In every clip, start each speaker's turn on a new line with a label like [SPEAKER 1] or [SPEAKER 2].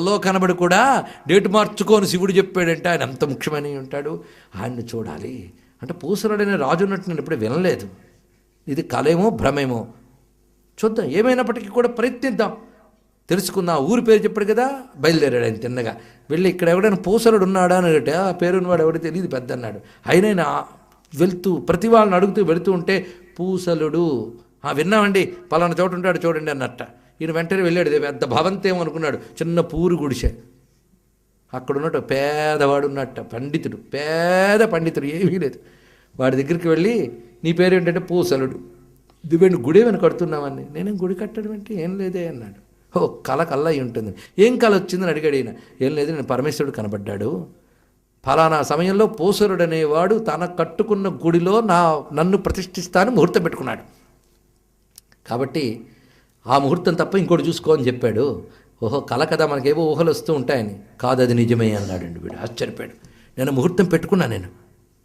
[SPEAKER 1] కల్లో కనబడి కూడా డేట్ మార్చుకొని శివుడు చెప్పాడంటే ఆయన ఎంత ముఖ్యమని ఉంటాడు. ఆయన్ని చూడాలి. అంటే పూసలుడనే రాజు ఉన్నట్టు నేను ఎప్పుడు వినలేదు. ఇది కలేమో భ్రమేమో. చూద్దాం. ఏమైనప్పటికీ కూడా ప్రయత్నిద్దాం. తెలుసుకుందాం. ఆ ఊరి పేరు చెప్పాడు కదా బయలుదేరాడు ఆయన తిన్నగా. వెళ్ళి ఇక్కడ ఎవడైనా పూసలుడు ఉన్నాడా అని అడిగితే ఆ పేరున్నవాడు ఎవడో తెలియదు పెద్ద అన్నాడు. అయినైనా వెళ్తూ ప్రతి వాళ్ళని అడుగుతూ వెళుతూ ఉంటే పూసలుడు. "ఆ, విన్నామండి. పలానా చోటు ఉంటాడు చూడండి అన్నట్ట. ఈయన వెంటనే వెళ్ళాడు. పెద్ద భవంతేమో అనుకున్నాడు. చిన్న పూరు గుడిసె. అక్కడ ఉన్నట్టు పేదవాడు ఉన్నట్ట పండితుడు. పేద పండితుడు. ఏమీ లేదు. వాడి దగ్గరికి వెళ్ళి నీ పేరు ఏంటంటే పూసలుడు దివ్యండి గుడి ఏమైనా కడుతున్నామని నేనేం గుడి కట్టడం ఏంటి? ఏం లేదే అన్నాడు. ఓ కళ కళ్ళ అయి ఉంటుంది. ఏం కళ వచ్చిందని అడిగాడు ఈయన. ఏం లేదు నేను పరమేశ్వరుడు కనబడ్డాడు. ఫలానా సమయంలో పూసరుడు అనేవాడు తన కట్టుకున్న గుడిలో నా నన్ను ప్రతిష్ఠిస్తాను ముహూర్తం పెట్టుకున్నాడు. కాబట్టి ఆ ముహూర్తం తప్ప ఇంకోటి చూసుకో అని చెప్పాడు. ఓహో కల కదా మనకేవో ఊహలు వస్తూ ఉంటాయని. కాదు అది నిజమే అన్నాడండి వీడు. ఆశ్చర్యపోయాడు. నేను ముహూర్తం పెట్టుకున్నాను నేను.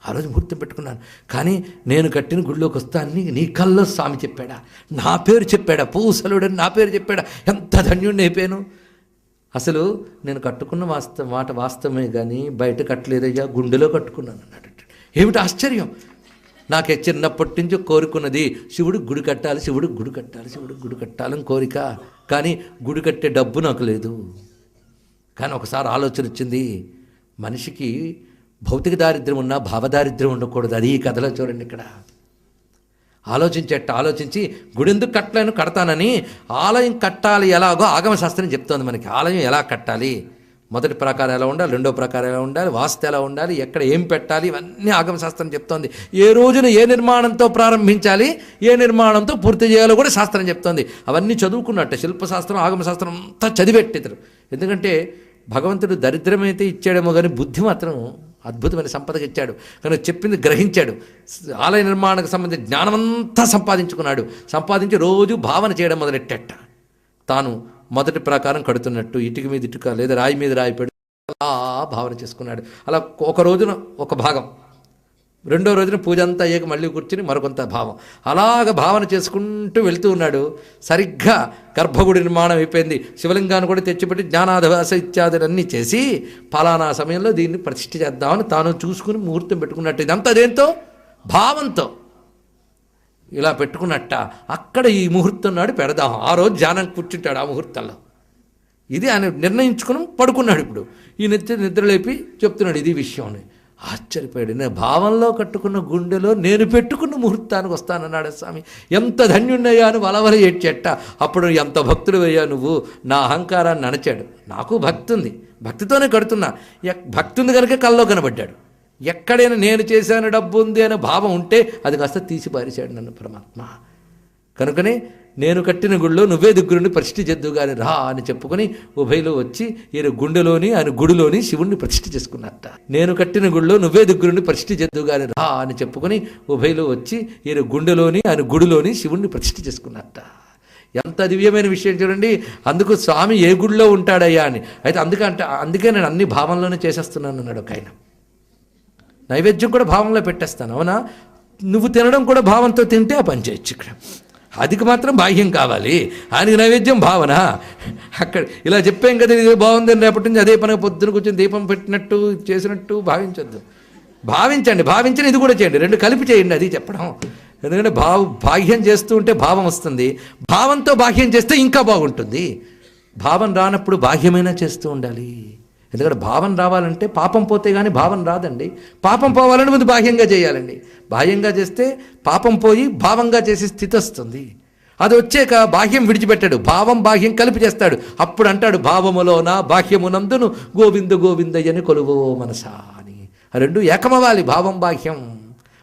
[SPEAKER 1] ఆ రోజు ముహూర్తం పెట్టుకున్నాను. కానీ నేను కట్టిన గుడిలోకి వస్తానని నీ కల్లో స్వామి చెప్పాడా. నా పేరు చెప్పాడా. పూసలుడని నా పేరు చెప్పాడా. ఎంత ధన్యుడిని అయిపోయాను. అసలు నేను కట్టుకున్న వాస్తవ మాట వాస్తవమే కానీ బయట కట్టలేదయ్యా గుండెలో కట్టుకున్నాను అన్నాడు. ఏమిటి ఆశ్చర్యం? నాకు చిన్నప్పటి నుంచి కోరుకున్నది శివుడు గుడి కట్టాలి శివుడు గుడి కట్టాలి శివుడు గుడి కట్టాలని కోరిక. కానీ గుడి కట్టే డబ్బు నాకు లేదు. కానీ ఒకసారి ఆలోచన వచ్చింది మనిషికి భౌతిక దారిద్ర్యం ఉన్నా భావదారిద్ర్యం ఉండకూడదు. అది ఈ కథలో చూడండి ఇక్కడ. ఆలోచించేట ఆలోచించి గుడి ఎందుకు కట్టలేను? కడతానని ఆలయం కట్టాలి ఎలాగో ఆగమశాస్త్రం చెప్తోంది మనకి. ఆలయం ఎలా కట్టాలి? మొదటి ప్రకారం ఎలా ఉండాలి? రెండో ప్రకారం ఎలా ఉండాలి? వాస్తు ఎలా ఉండాలి? ఎక్కడ ఏం పెట్టాలి? ఇవన్నీ ఆగమశాస్త్రం చెప్తోంది. ఏ రోజున ఏ నిర్మాణంతో ప్రారంభించాలి? ఏ నిర్మాణంతో పూర్తి చేయాలో కూడా శాస్త్రం చెప్తోంది. అవన్నీ చదువుకున్నట్టే శిల్పశాస్త్రం ఆగమశాస్త్రం అంతా చదివెట్టిద్దరు. ఎందుకంటే భగవంతుడు దరిద్రమైతే ఇచ్చాడేమో కానీ బుద్ధి మాత్రం అద్భుతమైన సంపదకి ఇచ్చాడు. కనుక చెప్పింది గ్రహించాడు. ఆలయ నిర్మాణానికి సంబంధించిన జ్ఞానమంతా సంపాదించుకున్నాడు. సంపాదించి రోజు భావన చేయడం మొదలెట్టేట. తాను మొదటి ప్రకారం కడుతున్నట్టు ఇటుక మీద ఇటుక లేదా రాయి మీద రాయి పెడు అలా భావన చేసుకున్నాడు. అలా ఒక రోజున ఒక భాగం. రెండో రోజున పూజ అంతా అయ్యాక మళ్ళీ కూర్చుని మరికొంత భావం. అలాగ భావన చేసుకుంటూ వెళ్తూ ఉన్నాడు. సరిగ్గా గర్భగుడి నిర్మాణం అయిపోయింది. శివలింగాన్ని కూడా తెచ్చిపెట్టి జ్ఞానాధవాస ఇత్యాదులన్నీ చేసి ఫలానా సమయంలో దీన్ని ప్రతిష్ఠ చేద్దామని తాను చూసుకుని ముహూర్తం పెట్టుకున్నట్టు. ఇదంతా దేంతో? భావంతో. ఇలా పెట్టుకున్నట్ట అక్కడ ఈ ముహూర్తం నాడు పెడదాం. ఆ రోజు ధ్యానం కూర్చుంటాడు ఆ ముహూర్తంలో. ఇది ఆయన నిర్ణయించుకుని పడుకున్నాడు ఇప్పుడు. ఈ నిద్ర నిద్రలేపి చెప్తున్నాడు ఇది విషయం అని ఆశ్చర్యపోయాడు. నేను భావంలో కట్టుకున్న గుండెలో నేను పెట్టుకున్న ముహూర్తానికి వస్తానన్నాడు స్వామి. ఎంత ధన్యుణ్ణయ్యా అని వలవల ఏడ్చేట. అప్పుడు ఎంత భక్తుడు అయ్యా నువ్వు? నా అహంకారాన్ని అణచాడు. నాకు భక్తి ఉంది భక్తితోనే కడుతున్నా. ఎక్- భక్తి ఉంది కనుక కల్లో కనబడ్డాడు. ఎక్కడైనా నేను చేశాను డబ్బు ఉంది అనే భావం ఉంటే అది కాస్త తీసి నన్ను పరమాత్మ. కనుకనే నేను కట్టిన గుడిలో నువ్వే దగ్గరుండి ప్రతిష్ఠ చేద్దు రా అని చెప్పుకొని ఉభయలో వచ్చి ఈయన గుండెలోని ఆయన గుడిలోని శివుణ్ణి ప్రతిష్ఠ చేసుకున్నట్ట నేను కట్టిన గుడిలో నువ్వే దగ్గరుండి ప్రతిష్ఠ చేద్దు రా అని చెప్పుకొని ఉభయలో వచ్చి ఈయన గుండెలోని ఆయన గుడిలోని శివుణ్ణి ప్రతిష్ఠ చేసుకున్నట్ట ఎంత దివ్యమైన విషయం చూడండి. అందుకు స్వామి ఏ గుడిలో ఉంటాడయ్యా అని. అయితే అందుకంటే అందుకే నేను అన్ని భావంలోనే చేసేస్తున్నాను అన్నాడు ఒక ఆయన. నైవేద్యం కూడా భావంలో పెట్టేస్తాను అవునా? నువ్వు తినడం కూడా భావంతో తింటే ఆ పని చేయొచ్చు ఇక్కడ. అదికి మాత్రం బాహ్యం కావాలి. ఆయనకి నైవేద్యం భావన. అక్కడ ఇలా చెప్పాం కదా ఇది బాగుందని రేపటి నుంచి అదే పని పొద్దున కూర్చొని దీపం పెట్టినట్టు చేసినట్టు భావించొద్దు. భావించండి భావించిన ఇది కూడా చేయండి. రెండు కలిపి చేయండి అది చెప్పడం. ఎందుకంటే భావ బాహ్యం చేస్తూ ఉంటే భావం వస్తుంది. భావంతో బాహ్యం చేస్తే ఇంకా బాగుంటుంది. భావం రానప్పుడు బాహ్యమైనా చేస్తూ ఉండాలి. ఎందుకంటే భావం రావాలంటే పాపం పోతే కానీ భావం రాదండి. పాపం పోవాలని ముందు బాహ్యంగా చేయాలండి. బాహ్యంగా చేస్తే పాపం పోయి భావంగా చేసే స్థితి వస్తుంది. అది వచ్చాక బాహ్యం విడిచిపెట్టాడు. భావం బాహ్యం కలిపి చేస్తాడు. అప్పుడు అంటాడు భావములోన బాహ్యమునందును గోవింద గోవిందయ్యని కొలువో మనసా అని. ఆ రెండు ఏకమవ్వాలి భావం బాహ్యం.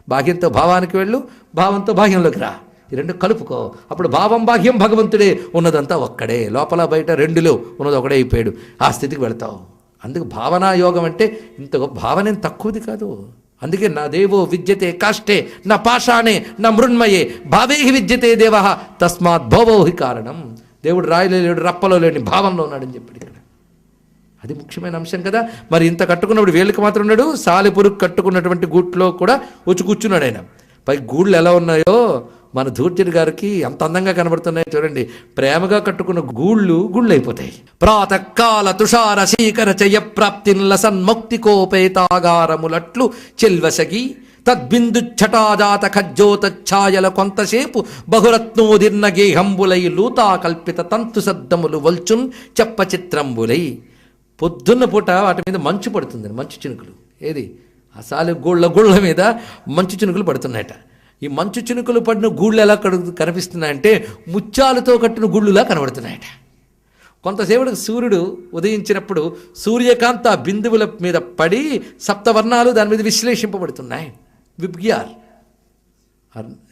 [SPEAKER 1] బాహ్యంతో భావానికి వెళ్ళు భావంతో బాహ్యంలోకి రా. ఈ రెండు కలుపుకో. అప్పుడు భావం బాహ్యం భగవంతుడే ఉన్నదంతా ఒక్కడే. లోపల బయట రెండులో ఉన్నది ఒకడే అయిపోయాడు. ఆ స్థితికి వెళతావు. అందుకు భావనా యోగం అంటే ఇంత గొప్ప భావన తక్కువది కాదు. అందుకే నా దేవో విద్యతే కాష్టే నా పాషాణే నా మృణ్మయే భావేహి విద్యతే దేవ తస్మాత్ భోవోహి కారణం. దేవుడు రాయిలో లేడు రప్పలో లేని భావంలో ఉన్నాడని చెప్పాడు ఇక్కడ. అది ముఖ్యమైన అంశం కదా. మరి ఇంత కట్టుకున్నప్పుడు వీళ్ళకి మాత్రం ఉన్నాడు సాలెపురుగు కట్టుకున్నటువంటి గూట్లో కూడా వచ్చి కూర్చున్నాడు ఆయన. పై గూళ్ళు ఎలా ఉన్నాయో మన ధూర్జుడి గారికి ఎంత అందంగా కనబడుతున్నాయి చూడండి. ప్రేమగా కట్టుకున్న గూళ్ళు గుళ్ళు అయిపోతాయి ప్రాతకాల తుషార శీకర చయ ప్రాప్తిన్ల సన్ముక్తికోపేతాగారములట్లు చెల్వసగి తద్బిందు ఛటాజాత ఖజ్జోత ఛాయల కొంతసేపు బహురత్నోదిర్ణ గేహంబులై లూతా కల్పిత తంతు శబ్దములు వల్చున్ చెప్ప చిత్రంబులై. పొద్దున్న పూట వాటి మీద మంచు పడుతుంది మంచు చినుకులు. ఏది? అసాలు గూళ్ళ గుళ్ళ మీద మంచు చినుకులు పడుతున్నాయట. ఈ మంచు చినుకులు పడిన గూళ్ళు ఎలా కడు- కనిపిస్తున్నాయంటే ముత్యాలతో కట్టిన గుళ్ళులా కనబడుతున్నాయట. కొంతసేపటికి సూర్యుడు ఉదయించినప్పుడు సూర్యకాంత బిందువుల మీద పడి సప్తవర్ణాలు దాని మీద విశ్లేషింపబడుతున్నాయి. విబ్గ్యార్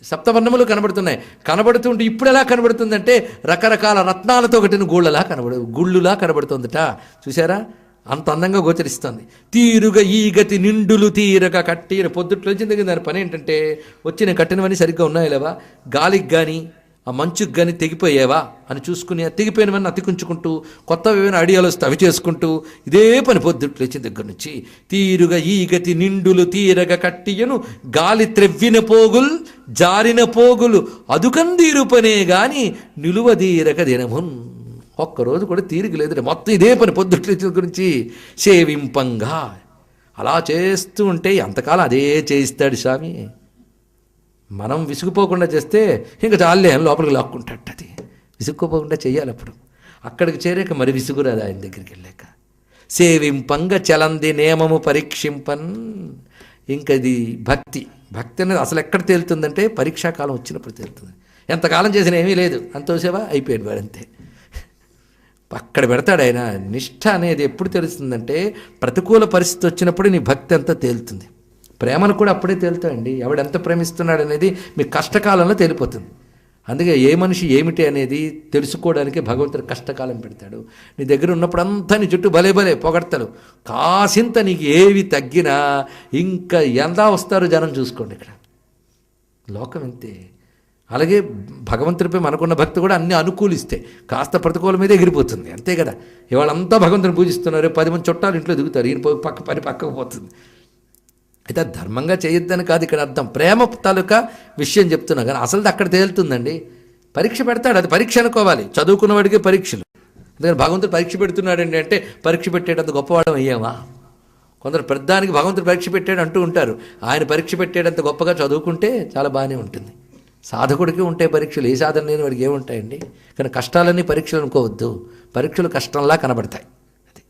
[SPEAKER 1] సప్తవర్ణములు కనబడుతున్నాయి. కనబడుతుంటే ఇప్పుడు ఎలా కనబడుతుందంటే రకరకాల రత్నాలతో కట్టిన గూళ్ళలా కనబడు గుళ్ళులా కనబడుతుందట. చూసారా అంత అందంగా గోచరిస్తుంది. తీరుగ ఈ గతి నిండులు తీరక కట్టిన వచ్చిన దగ్గర దాని పని ఏంటంటే వచ్చి నేను కట్టినవన్నీ సరిగ్గా ఉన్నాయా లేవా? గాలికి కానీ ఆ మంచుకు కానీ తెగిపోయేవా? అని చూసుకుని తెగిపోయినవన్నీ అతికించుకుంటూ కొత్తవి ఏమైనా ఐడియాలు వస్తే అవి చేసుకుంటూ ఇదే పని పొద్దుట్లు వచ్చిన దగ్గర నుంచి. తీరుగా ఈ గతి నిండులు తీరగ కట్టియను గాలి త్రెవ్విన పోగుల్ జారిన పోగులు అదుకందీరు పనే గాని నిలువదీరక దినమున్. ఒక్కరోజు కూడా తీరిక లేదు మొత్తం ఇదే పని పొద్దుట్ల గురించి సేవింపంగా. అలా చేస్తూ ఉంటే ఎంతకాలం అదే చేయిస్తాడు స్వామి. మనం విసుగుపోకుండా చేస్తే ఇంకా చాలే లోపలికి లాక్కుంటాడు అది. విసుక్కుపోకుండా చేయాలి అప్పుడు. అక్కడికి చేరాక మరి విసుగురాదు ఆయన దగ్గరికి వెళ్ళాక. సేవింపంగా చలంది నియమము పరీక్షింపన్. ఇంకది భక్తి. భక్తి అనేది అసలు ఎక్కడ తేలుతుందంటే పరీక్షాకాలం వచ్చినప్పుడు తేలుతుంది. ఎంతకాలం చేసినా ఏమీ లేదు. అంతోసేవా అయిపోయాడు వాడంతే అంతే. అక్కడ పెడతాడు ఆయన. నిష్ఠ అనేది ఎప్పుడు తెలుస్తుందంటే ప్రతికూల పరిస్థితి వచ్చినప్పుడు నీ భక్తి అంతా తేలుతుంది. ప్రేమను కూడా అప్పుడే తేలుతాయండి. ఎవడెంత ప్రేమిస్తున్నాడు అనేది మీ కష్టకాలంలో తేలిపోతుంది. అందుకే ఏ మనిషి ఏమిటి అనేది తెలుసుకోవడానికి భగవంతుడు కష్టకాలం పెడతాడు. నీ దగ్గర ఉన్నప్పుడు అంతా నీ చుట్టూ భలే భలే పొగడతాడు కాసింత నీకు ఏవి తగ్గినా ఇంకా ఎంత వస్తారో జనం చూసుకోండి ఇక్కడ. లోకం ఇంతే. అలాగే భగవంతుడిపై మనకున్న భక్తి కూడా అన్ని అనుకూలిస్తే కాస్త ప్రతికూల మీద ఎగిరిపోతుంది. అంతే కదా? ఇవాళ అంతా భగవంతుని పూజిస్తున్నారు పది మంది చుట్టాలు ఇంట్లో దిగుతారు ఈయన పక్క పని పక్కకు పోతుంది. అయితే ధర్మంగా చేయొద్దని కాదు ఇక్కడ అర్థం. ప్రేమ తాలూకా విషయం చెప్తున్నా కానీ అసలు అక్కడ తేలుతుందండి. పరీక్ష పెడతాడు అది పరీక్ష అనుకోవాలి. చదువుకున్నవాడికి పరీక్షలు. అందుకని భగవంతుడు పరీక్ష పెడుతున్నాడండి అంటే పరీక్ష పెట్టేటంత గొప్పవాడం అయ్యామా కొందరు పెద్దానికి భగవంతుడు పరీక్ష పెట్టాడు అంటూ ఉంటారు. ఆయన పరీక్ష పెట్టేటంత గొప్పగా చదువుకుంటే చాలా బాగానే ఉంటుంది. సాధకుడికి ఉంటాయి పరీక్షలు ఏ సాధన లేని వాడికి ఏముంటాయండి? కానీ కష్టాలన్నీ పరీక్షలు అనుకోవద్దు. పరీక్షలు కష్టంలా కనబడతాయి. అది.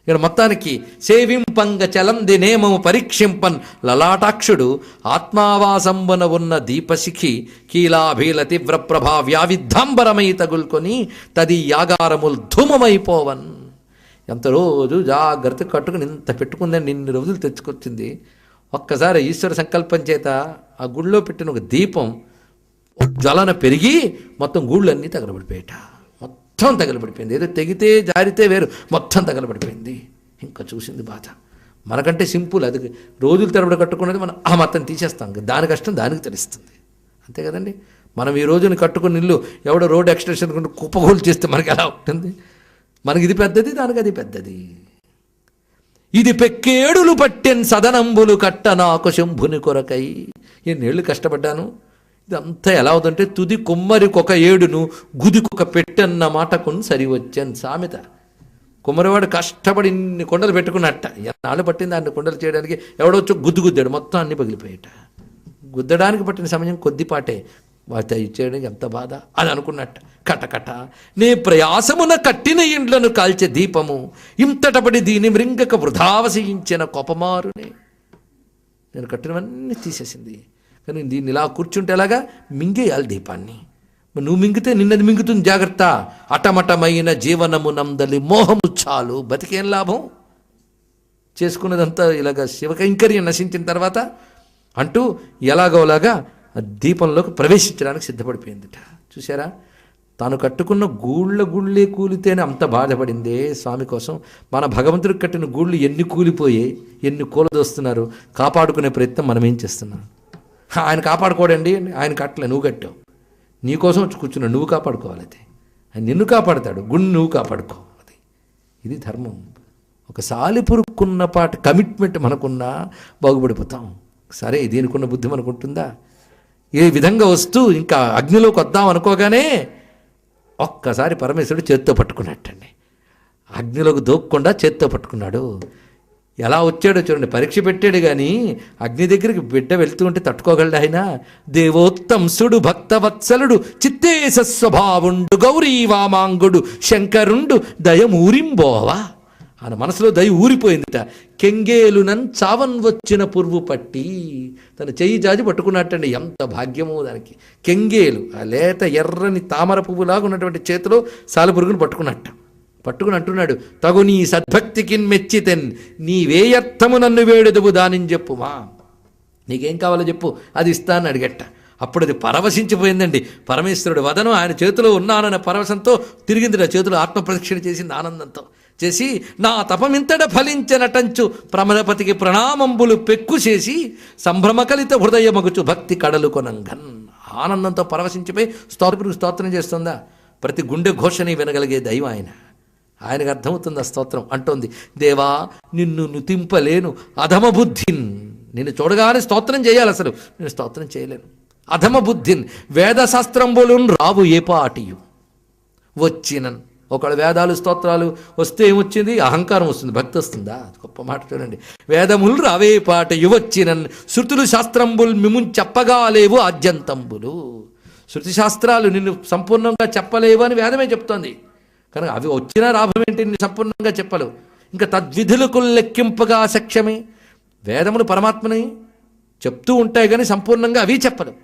[SPEAKER 1] ఇక్కడ మొత్తానికి సేవింపంగ చలం దినేమము పరీక్షింపన్ లలాటాక్షుడు ఆత్మావాసంబన ఉన్న దీపశిఖి కీలాభీల తీవ్రప్రభా వ్యావిధంబరమై వ్యావిద్ధాంబరమై తగులుకొని తది యాగారములు ధూమమైపోవన్. ఎంత రోజు జాగ్రత్త కట్టుకుని ఇంత పెట్టుకుందని నిన్ని రోజులు తెచ్చుకొచ్చింది. ఒక్కసారి ఈశ్వర సంకల్పం చేత ఆ గుళ్ళో పెట్టిన ఒక దీపం జ్వలన పెరిగి మొత్తం గూళ్ళన్నీ తగలబడిపోయేట. మొత్తం తగలబడిపోయింది. ఏదో తెగితే జారితే వేరు మొత్తం తగలబడిపోయింది. ఇంకా చూసింది బాధ. మనకంటే సింపుల్ అది రోజులు తరబడి కట్టుకున్నది మనం ఆ మొత్తం తీసేస్తాం. దాని కష్టం దానికి తెలుస్తుంది. అంతే కదండి? మనం ఈ రోజుని కట్టుకుని ఇల్లు ఎవడో రోడ్ ఎక్స్టెన్షన్ కుప్పగోలు చేస్తే మనకి ఎలా ఉంటుంది? మనకి ఇది పెద్దది దానికి అది పెద్దది. ఇది పెక్కేడులు పట్టెన్ సదనంబులు కట్ట నాకు శంభుని కొరకై. ఎన్నేళ్ళు కష్టపడ్డాను? ఇదంతా ఎలా అవుతుందంటే తుది కుమ్మరికొక ఏడును గుదికొక పెట్టన్న మాట కొన్ని సరి వచ్చాను సామెత. కుమ్మరివాడు కష్టపడి ఇన్ని కొండలు పెట్టుకున్నట్ట. ఎన్నాళ్ళు పట్టింది అన్ని కొండలు చేయడానికి? ఎవడొచ్చో గుద్దు గుద్దాడు. మొత్తం అన్ని పగిలిపోయేట. గుద్దడానికి పట్టిన సమయం కొద్దిపాటే. వాటి ఇచ్చేయడానికి ఎంత బాధ అని అనుకున్నట్ట. కటకట నే ప్రయాసమున కట్టిన ఇండ్లను కాల్చే దీపము ఇంతటపడి దీని మృంగక వృధావసించిన కోపమారునే. నేను కట్టినవన్నీ తీసేసింది. కానీ దీన్ని ఇలా కూర్చుంటే ఎలాగా? మింగేయాలి దీపాన్ని. నువ్వు మింగితే నిన్నది మింగుతుంది జాగ్రత్త. అటమటమైన జీవనము నందలి మోహము చాలు. బతికేం లాభం? చేసుకున్నదంతా ఇలాగ శివకైంకర్యం నశించిన తర్వాత అంటూ ఎలాగోలాగా ఆ దీపంలోకి ప్రవేశించడానికి సిద్ధపడిపోయిందిట. చూసారా తాను కట్టుకున్న గూళ్ళ గుళ్ళే కూలితేనే అంత బాధపడిందే. స్వామి కోసం మన భగవంతుడికి కట్టిన గూళ్ళు ఎన్ని కూలిపోయి ఎన్ని కూలదోస్తున్నారు? కాపాడుకునే ప్రయత్నం మనం ఏం చేస్తున్నాం? ఆయన కాపాడుకోడండి. ఆయన కట్టలే నువ్వు కట్టావు. నీకోసం వచ్చి కూర్చున్నావు నువ్వు కాపాడుకోవాలి అది. ఆయన నిన్ను కాపాడుతాడు గుండె నువ్వు కాపాడుకో అది ఇది ధర్మం. ఒక సాలిపురుక్కున్న పాటు కమిట్మెంట్ మనకున్నా బాగుపడిపోతాం. సరే దీనికున్న బుద్ధి మనకు ఉంటుందా ఏ విధంగా వస్తూ ఇంకా అగ్నిలోకి వద్దాం అనుకోగానే ఒక్కసారి పరమేశ్వరుడు చేత్తో పట్టుకున్నట్టండి. అగ్నిలోకి దూక్కుండా చేత్తో పట్టుకున్నాడు. ఎలా వచ్చాడో చూడండి. పరీక్ష పెట్టాడు కానీ అగ్ని దగ్గరికి బిడ్డ వెళ్తూ ఉంటే తట్టుకోగలడు ఆయన. దేవోత్తంసుడు భక్తవత్సలుడు చిత్తేశ స్వభావుండు గౌరీ వామాంగుడు శంకరుండు దయమూరింబోవా? ఆయన మనసులో దయ ఊరిపోయిందిట. కెంగేలునన్ చావన్ వచ్చిన పురువు పట్టి తన చెయ్యి జాజి పట్టుకున్నట్టండి. ఎంత భాగ్యమో దానికి. కెంగేలు ఆ లేత ఎర్రని తామర పువ్వులాగా ఉన్నటువంటి చేతిలో సాలపురుగును పట్టుకున్నట్ట. పట్టుకుని అంటున్నాడు తగు నీ సద్భక్తికి మెచ్చితెన్ నీవేయర్థము నన్ను వేడుదువు దానిని చెప్పుమా నీకేం కావాలో చెప్పు అది ఇస్తానని అడిగట్ట అప్పుడు అది పరవశించిపోయిందండి. పరమేశ్వరుడు వదనం ఆయన చేతిలో ఉన్నానన్న పరవశంతో తిరిగింది నా చేతిలో ఆత్మప్రదక్షిణ చేసింది ఆనందంతో. చేసి నా తపమింతట ఫలించనటంచు ప్రమదపతికి ప్రణామంబులు పెక్కు చేసి సంభ్రమకలిత హృదయమగుచు భక్తి కడలు కొనంగన్. ఆనందంతో పరవశించిపోయి స్తోత్రుడికి స్తోత్రం చేస్తుందా? ప్రతి గుండె ఘోషని వినగలిగే దైవం ఆయన. ఆయనకు అర్థమవుతుంది ఆ స్తోత్రం అంటోంది. దేవా నిన్ను నుతింపలేను. అధమ బుద్ధిన్. నిన్ను చూడగానే స్తోత్రం చేయాలి అసలు. నేను స్తోత్రం చేయలేను. అధమ బుద్ధిన్. వేదశాస్త్రంబులున్ రావు ఏ పాటియు. వచ్చినన్. ఒకళ్ళు వేదాలు స్తోత్రాలు వస్తే ఏమొచ్చింది? అహంకారం వస్తుంది. భక్తి వస్తుందా? గొప్ప మాట చూడండి. వేదములు రావే పాట యువచ్చినన్ శృతులు శాస్త్రంబుల్ మిమున్ చెప్పగా లేవు ఆద్యంతంబులు. శృతి శాస్త్రాలు నిన్ను సంపూర్ణంగా చెప్పలేవు అని వేదమే చెప్తోంది. కనుక అవి వచ్చినా లాభం ఏంటి? సంపూర్ణంగా చెప్పలేవు. ఇంకా తద్విధులకు లెక్కింపగా సఖ్యమే వేదములు పరమాత్మని చెప్తూ ఉంటాయి కానీ సంపూర్ణంగా అవి చెప్పలేవు.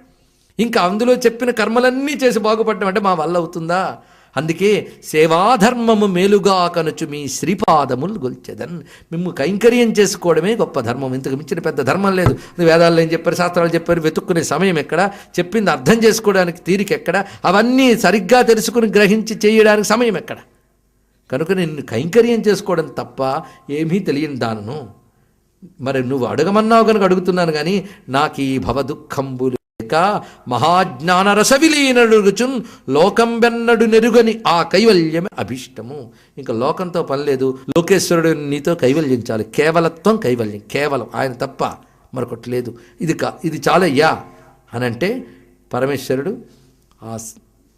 [SPEAKER 1] ఇంకా అందులో చెప్పిన కర్మలన్నీ చేసి బాగుపడడం అంటే మా వల్ల అవుతుందా? అందుకే సేవాధర్మము మేలుగా కనుచు మీ శ్రీపాదములు గొల్చెదన్. మిమ్ము కైంకర్యం చేసుకోవడమే గొప్ప ధర్మం. ఇంతకు మించిన పెద్ద ధర్మం లేదు. వేదాల్లో ఏం చెప్పారు? శాస్త్రాలు చెప్పారు. వెతుక్కునే సమయం ఎక్కడ? చెప్పింది అర్థం చేసుకోవడానికి తీరిక ఎక్కడ? అవన్నీ సరిగ్గా తెలుసుకుని గ్రహించి చేయడానికి సమయం ఎక్కడ? కనుక నేను కైంకర్యం చేసుకోవడం తప్ప ఏమీ తెలియని దానను. మరి నువ్వు అడగమన్నావు కనుక అడుగుతున్నాను కానీ నాకు ఈ భవదుఖంబులు దుఃఖంబులు లేక మహాజ్ఞాన లోకం వెన్నడు నెరుగని ఆ కైవల్యమే అభిష్టము. ఇంకా లోకంతో పని లేదు. లోకేశ్వరుడు నీతో కైవల్యించాలి. కేవలత్వం కైవల్యం. కేవలం ఆయన తప్ప మరొకటి లేదు. ఇది కా ఇది చాలయ్యా అని అంటే పరమేశ్వరుడు ఆ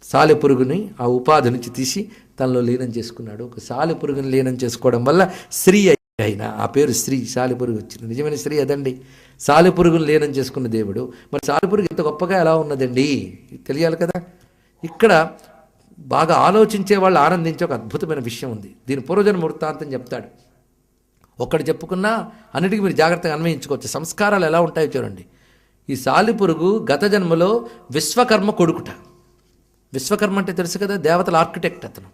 [SPEAKER 1] సాలెపురుగుని ఆ ఉపాధి నుంచి తీసి తనలో లీనం చేసుకున్నాడు. ఒక సాలెపురుగుని లీనం చేసుకోవడం వల్ల స్త్రీ అయిన ఆ పేరు స్త్రీ సాలెపురుగు వచ్చింది నిజమైన స్త్రీ అదండి. సాలిపురుగును లీనం చేసుకున్న దేవుడు. మరి సాలిపురుగు ఇంత గొప్పగా ఎలా ఉన్నదండి? తెలియాలి కదా? ఇక్కడ బాగా ఆలోచించే వాళ్ళు ఆనందించే ఒక అద్భుతమైన విషయం ఉంది. దీని పూర్వజన్మ వృత్తాంతం చెప్తాడు. ఒక్కడు చెప్పుకున్నా అన్నిటికీ మీరు జాగ్రత్తగా అన్వయించుకోవచ్చు. సంస్కారాలు ఎలా ఉంటాయో చూడండి. ఈ సాలిపురుగు గత జన్మలో విశ్వకర్మ కొడుకుట. విశ్వకర్మ అంటే తెలుసు కదా? దేవతల ఆర్కిటెక్ట్ అతను.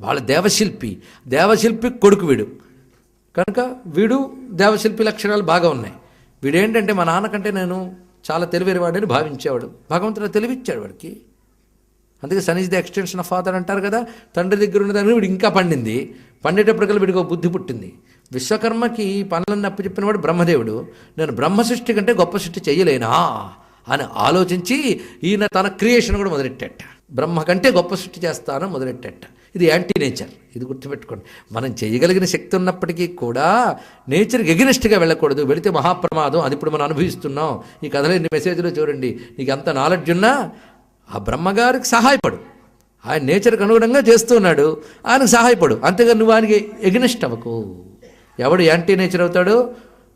[SPEAKER 1] వాళ్ళ దేవశిల్పి. దేవశిల్పి కొడుకు వీడు. కనుక వీడు దేవశిల్పి లక్షణాలు బాగా ఉన్నాయి. వీడేంటంటే మా నాన్నకంటే నేను చాలా తెలివైనవాడని భావించేవాడు. భగవంతుడు తెలివిచ్చాడు వాడికి. అందుకే son is the extension of father అంటారు కదా తండ్రి దగ్గర ఉన్నదాన్ని వీడు ఇంకా పండింది. పండేటప్పటికల్లా వీడికి ఒక బుద్ధి పుట్టింది. విశ్వకర్మకి ఈ పనులన్నీ అప్పచెప్పినవాడు బ్రహ్మదేవుడు. నేను బ్రహ్మ సృష్టి కంటే గొప్ప సృష్టి చేయలేనా అని ఆలోచించి ఈయన తన క్రియేషన్ కూడా మొదలెట్టేట. బ్రహ్మ కంటే గొప్ప సృష్టి చేస్తాను మొదలెట్టేట. ఇది యాంటీ నేచర్ ఇది గుర్తుపెట్టుకోండి. మనం చేయగలిగిన శక్తి ఉన్నప్పటికీ కూడా నేచర్కి ఎగినెస్ట్గా వెళ్ళకూడదు. వెళితే మహాప్రమాదం అది ఇప్పుడు మనం అనుభవిస్తున్నాం. ఈ కథలో ఎన్ని మెసేజ్లో చూడండి. నీకు అంత నాలెడ్జ్ ఉన్నా ఆ బ్రహ్మగారికి సహాయపడు. ఆయన నేచర్కి అనుగుణంగా చేస్తున్నాడు ఆయనకు సహాయపడు. అంతేగా నువ్వు ఆయనకి ఎగినెస్ట్ అవ్వకు. ఎవడు యాంటీ నేచర్ అవుతాడో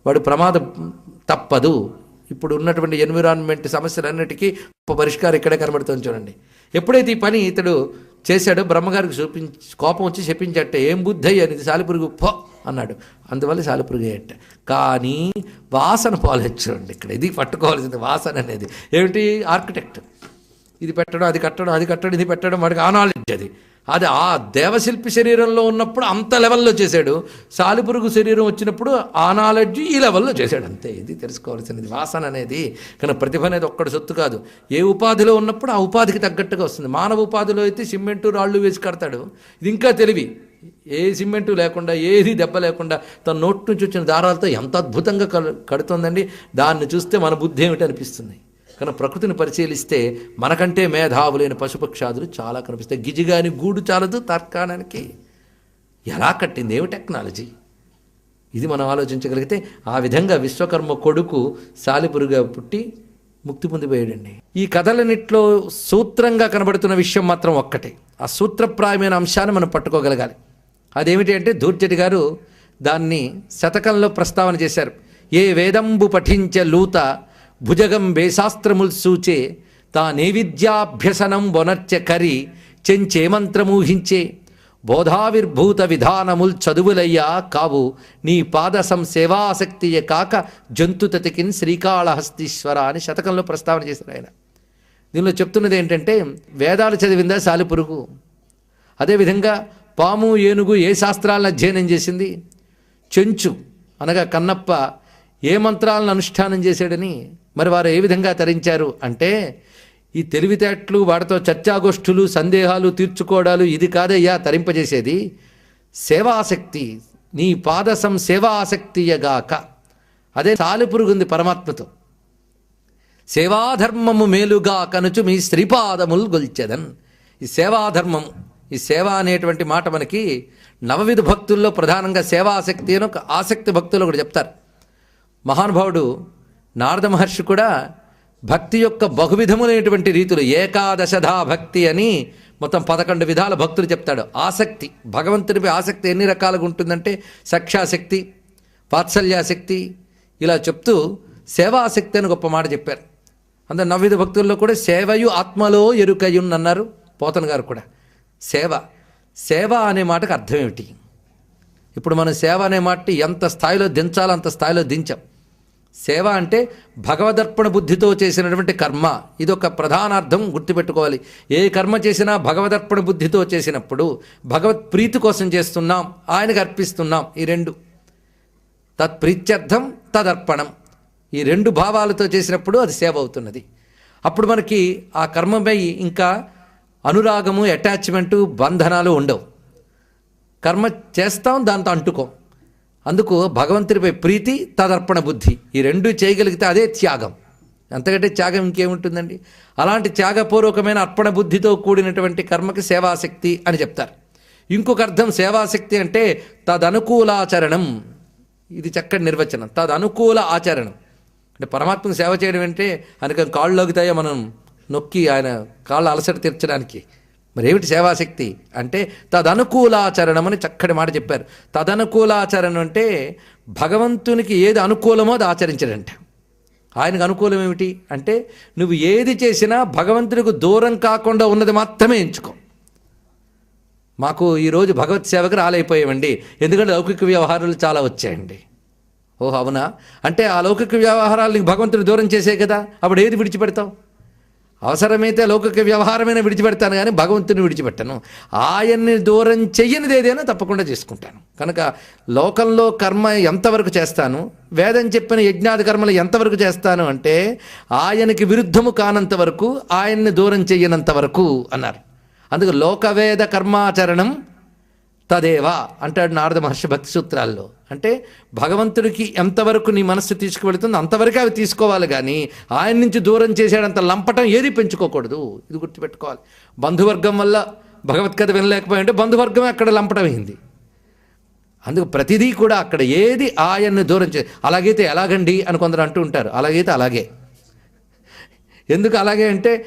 [SPEAKER 1] వాడు ప్రమాదం తప్పదు. ఇప్పుడు ఉన్నటువంటి ఎన్విరాన్మెంట్ సమస్యలన్నిటికీ పరిష్కారం ఇక్కడే కనబడుతుంది చూడండి. ఎప్పుడైతే ఈ పని ఇతడు చేశాడు బ్రహ్మగారికి చూపించి కోపం వచ్చి చెప్పించట్టే ఏం బుద్ధి అనేది సాలిపురుగు? పో! అన్నాడు. అందువల్ల సాలిపురుగు అయ్యట. కానీ వాసన పోలేదు ఇక్కడ. ఇది పట్టుకోవాల్సింది వాసన అనేది. ఏమిటి? ఆర్కిటెక్ట్. ఇది పెట్టడం అది కట్టడం అది కట్టడం ఇది పెట్టడం వాడికి ఆ నాలెడ్జ్ అది. అది ఆ దేవశిల్పి శరీరంలో ఉన్నప్పుడు అంత లెవెల్లో చేశాడు. సాలిపురుగు శరీరం వచ్చినప్పుడు ఆ నాలెడ్జ్ ఈ లెవెల్లో చేశాడు. అంతే ఇది తెలుసుకోవాల్సినది. వాసన అనేది కానీ ప్రతిభ అనేది ఒక్కడి సొత్తు కాదు. ఏ ఉపాధిలో ఉన్నప్పుడు ఆ ఉపాధికి తగ్గట్టుగా వస్తుంది. మానవ ఉపాధిలో అయితే సిమెంటు రాళ్ళు వేసి కడతాడు. ఇది ఇంకా తెలివి. ఏ సిమెంటు లేకుండా ఏది దెబ్బ లేకుండా తన నోటి నుంచి వచ్చిన దారాలతో ఎంత అద్భుతంగా కడు- దాన్ని చూస్తే మన బుద్ధి ఏమిటి అనిపిస్తుంది? కానీ ప్రకృతిని పరిశీలిస్తే మనకంటే మేధావులైన పశుపక్షాదులు చాలా కనిపిస్తాయి. గిజిగాని గూడు చాలదు తర్కాణానికి. ఎలా కట్టింది? ఏమి టెక్నాలజీ? ఇది మనం ఆలోచించగలిగితే ఆ విధంగా విశ్వకర్మ కొడుకు సాలిపురుగా పుట్టి ముక్తి పొందిపోయాడండి. ఈ కథలన్నిట్లో సూత్రంగా కనబడుతున్న విషయం మాత్రం ఒక్కటే. ఆ సూత్రప్రాయమైన అంశాన్ని మనం పట్టుకోగలగాలి. అదేమిటి అంటే ధూర్జటి గారు దాన్ని శతకంలో ప్రస్తావన చేశారు. ఏ వేదంబు పఠించే లూత భుజగం వేశాస్త్రముల్ సూచే తా నైవిద్యాభ్యసనం వనర్చె కరి చెంచే మంత్రమూహించే. బోధావిర్భూత విధానముల్ చదువులయ్యా కావు నీ పాద సంసేవాసక్తియే కాక జంతుతతికిన్ శ్రీకాళహస్తీశ్వర అని శతకంలో ప్రస్తావన చేశారు ఆయన. దీనిలో చెప్తున్నది ఏంటంటే వేదాలు చదివిందా సాలిపురుగు? అదేవిధంగా పాము ఏనుగు ఏ శాస్త్రాలను అధ్యయనం చేసింది? చెంచు అనగా కన్నప్ప ఏ మంత్రాలను అనుష్ఠానం చేశాడని? మరి వారు ఏ విధంగా తరించారు అంటే ఈ తెలివితేటలు వాటితో చర్చాగోష్ఠులు సందేహాలు తీర్చుకోవడాలు ఇది కాదయ్యా తరింపజేసేది సేవాసక్తి నీ పాదసం సేవాసక్తియగాక అదే సాలిపురుగుంది పరమాత్మతో. సేవాధర్మము మేలుగా కనుచు మీ శ్రీపాదములు గొల్చెదన్. ఈ సేవాధర్మం ఈ సేవ అనేటువంటి మాట మనకి నవవిధ భక్తుల్లో ప్రధానంగా సేవాసక్తి అని ఒక ఆసక్తి భక్తులు ఒకటి చెప్తారు. మహానుభావుడు నారద మహర్షి కూడా భక్తి యొక్క బహువిధములైనటువంటి రీతులు ఏకాదశధా భక్తి అని మొత్తం పదకొండు విధాల భక్తులు చెప్తాడు. ఆసక్తి భగవంతునిపై ఆసక్తి ఎన్ని రకాలుగా ఉంటుందంటే సఖ్యాశక్తి వాత్సల్యాశక్తి ఇలా చెప్తూ సేవాసక్తి అని గొప్ప మాట చెప్పారు. అందరు నవ్విధ భక్తుల్లో కూడా సేవయు ఆత్మలో ఎరుకయున్ అన్నారు పోతన్ గారు కూడా. సేవ సేవ అనే మాటకు అర్థం ఏమిటి? ఇప్పుడు మనం సేవ అనే మాట ఎంత స్థాయిలో దించాలో అంత స్థాయిలో దించాం. సేవ అంటే భగవదర్పణ బుద్ధితో చేసినటువంటి కర్మ. ఇదొక ప్రధానార్థం గుర్తుపెట్టుకోవాలి. ఏ కర్మ చేసినా భగవదర్పణ బుద్ధితో చేసినప్పుడు భగవత్ ప్రీతి కోసం చేస్తున్నాం ఆయనకు అర్పిస్తున్నాం ఈ రెండు. తత్ప్రీత్యర్థం తదర్పణం. ఈ రెండు భావాలతో చేసినప్పుడు అది సేవ అవుతున్నది. అప్పుడు మనకి ఆ కర్మపై ఇంకా అనురాగము అటాచ్మెంటు బంధనాలు ఉండవు. కర్మ చేస్తాం దాంతో అంటుకోం. అందుకు భగవంతుడిపై ప్రీతి తదర్పణ బుద్ధి. ఈ రెండు చేయగలిగితే అదే త్యాగం. అంతకంటే త్యాగం ఇంకేముంటుందండి? అలాంటి త్యాగపూర్వకమైన అర్పణ బుద్ధితో కూడినటువంటి కర్మకి సేవాశక్తి అని చెప్తారు. ఇంకొక అర్థం సేవాశక్తి అంటే తదనుకూలాచరణం. ఇది చక్కటి నిర్వచనం. తదనుకూల ఆచరణం. అంటే పరమాత్మను సేవ చేయడం అంటే ఆయనకు కాళ్ళు లొగుతాయో మనం నొక్కి ఆయన కాళ్ళ అలసట తీర్చడానికి. మరేమిటి సేవాశక్తి? అంటే తదనుకూలాచరణం అని చక్కటి మాట చెప్పారు. తదనుకూలాచరణం అంటే భగవంతునికి ఏది అనుకూలమో అది ఆచరించడంట. ఆయనకు అనుకూలం ఏమిటి? అంటే నువ్వు ఏది చేసినా భగవంతునికి దూరం కాకుండా ఉన్నది మాత్రమే ఎంచుకో. మాకు ఈరోజు భగవత్ సేవకు రాలైపోయామండి ఎందుకంటే లౌకిక వ్యవహారాలు చాలా వచ్చాయండి. ఓహో అవునా? అంటే ఆ లౌకిక వ్యవహారాలు నీకు భగవంతుని దూరం చేసే కదా. అప్పుడు ఏది విడిచిపెడతావు? అవసరమైతే లౌకిక వ్యవహారమైన విడిచిపెడతాను కానీ భగవంతుని విడిచిపెట్టను. ఆయన్ని దూరం చెయ్యనిది ఏదైనా తప్పకుండా చేసుకుంటాను. కనుక లోకంలో కర్మ ఎంతవరకు చేస్తాను? వేదం చెప్పిన యజ్ఞాది కర్మలు ఎంతవరకు చేస్తాను అంటే ఆయనకి విరుద్ధము కానంత వరకు ఆయన్ని దూరం చెయ్యనంత వరకు అన్నారు. అందుకు లోకవేద కర్మాచరణం తదేవా అంటాడు నారద మహర్షి భక్తి సూత్రాల్లో. అంటే భగవంతుడికి ఎంతవరకు నీ మనస్సు తీసుకువెళుతుందో అంతవరకు అవి తీసుకోవాలి కానీ ఆయన నుంచి దూరం చేసేటంత లంపటం ఏది పెంచుకోకూడదు. ఇది గుర్తుపెట్టుకోవాలి. బంధువర్గం వల్ల భగవత్కథ వినలేకపోయింటే బంధువర్గమే అక్కడ లంపటం అయింది. అందుకు ప్రతిదీ కూడా అక్కడ ఏది ఆయన్ని దూరం చే అలాగైతే ఎలాగండి అని కొందరు అంటూ ఉంటారు. అలాగైతే అలాగే. ఎందుకు అలాగే అంటే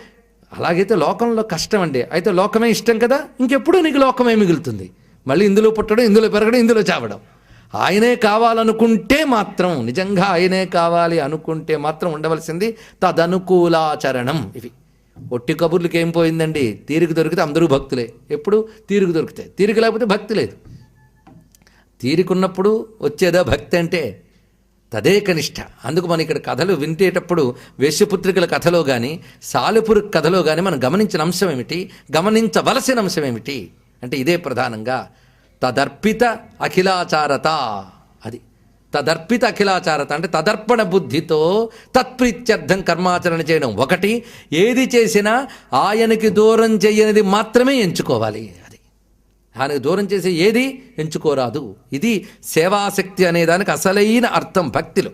[SPEAKER 1] అలాగైతే లోకంలో కష్టం అండి. అయితే లోకమే ఇష్టం కదా? ఇంకెప్పుడు నీకు లోకమే మిగులుతుంది. మళ్ళీ ఇందులో పుట్టడం ఇందులో పెరగడం ఇందులో చావడం. ఆయనే కావాలనుకుంటే మాత్రం నిజంగా ఆయనే కావాలి అనుకుంటే మాత్రం ఉండవలసింది తదనుకూలాచరణం ఇవి. ఒట్టి కబుర్లకి ఏం పోయిందండి? తీరిక దొరికితే అందరూ భక్తులే. ఎప్పుడు? తీరిక దొరికితే తీరిక లేకపోతే భక్తి లేదు. తీరికున్నప్పుడు వచ్చేదా భక్తి అంటే? తదే కనిష్ట అందుకు మనం ఇక్కడ కథలు వింటేటప్పుడు వేశ్యపుత్రికల కథలో కానీ సాలెపురు కథలో కానీ మనం గమనించిన అంశం ఏమిటి? గమనించవలసిన అంశం ఏమిటి? అంటే ఇదే ప్రధానంగా తదర్పిత అఖిలాచారత అది. తదర్పిత అఖిలాచారత అంటే తదర్పణ బుద్ధితో తత్ప్రీత్యర్థం కర్మాచరణ చేయడం ఒకటి. ఏది చేసినా ఆయనకి దూరం చేయనిది మాత్రమే ఎంచుకోవాలి అది. ఆయనకు దూరం చేసే ఏది ఎంచుకోరాదు. ఇది సేవాశక్తి అనే దానికి అసలైన అర్థం భక్తిలో.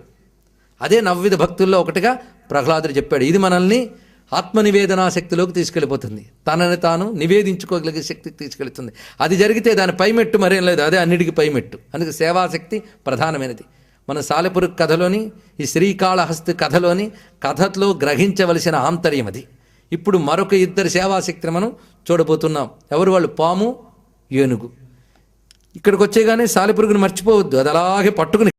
[SPEAKER 1] అదే నవ్విధ భక్తుల్లో ఒకటిగా ప్రహ్లాదుడు చెప్పాడు. ఇది మనల్ని ఆత్మనివేదనా శక్తిలోకి తీసుకెళ్ళిపోతుంది. తనని తాను నివేదించుకోగలిగే శక్తికి తీసుకెళ్తుంది. అది జరిగితే దాని పైమెట్టు మరేం లేదు. అదే అన్నిటికీ పైమెట్టు. అందుకే సేవాశక్తి ప్రధానమైనది. మన సాలెపురు కథలోని ఈ శ్రీకాళహస్తి కథలోని కథలో గ్రహించవలసిన ఆంతర్యం అది. ఇప్పుడు మరొక ఇద్దరు సేవాశక్తిని మనం చూడబోతున్నాం. ఎవరు? వాళ్ళు పాము ఏనుగు. ఇక్కడికి వచ్చేగానే సాలిపురుగుని మర్చిపోవద్దు. అది అలాగే పట్టుకుని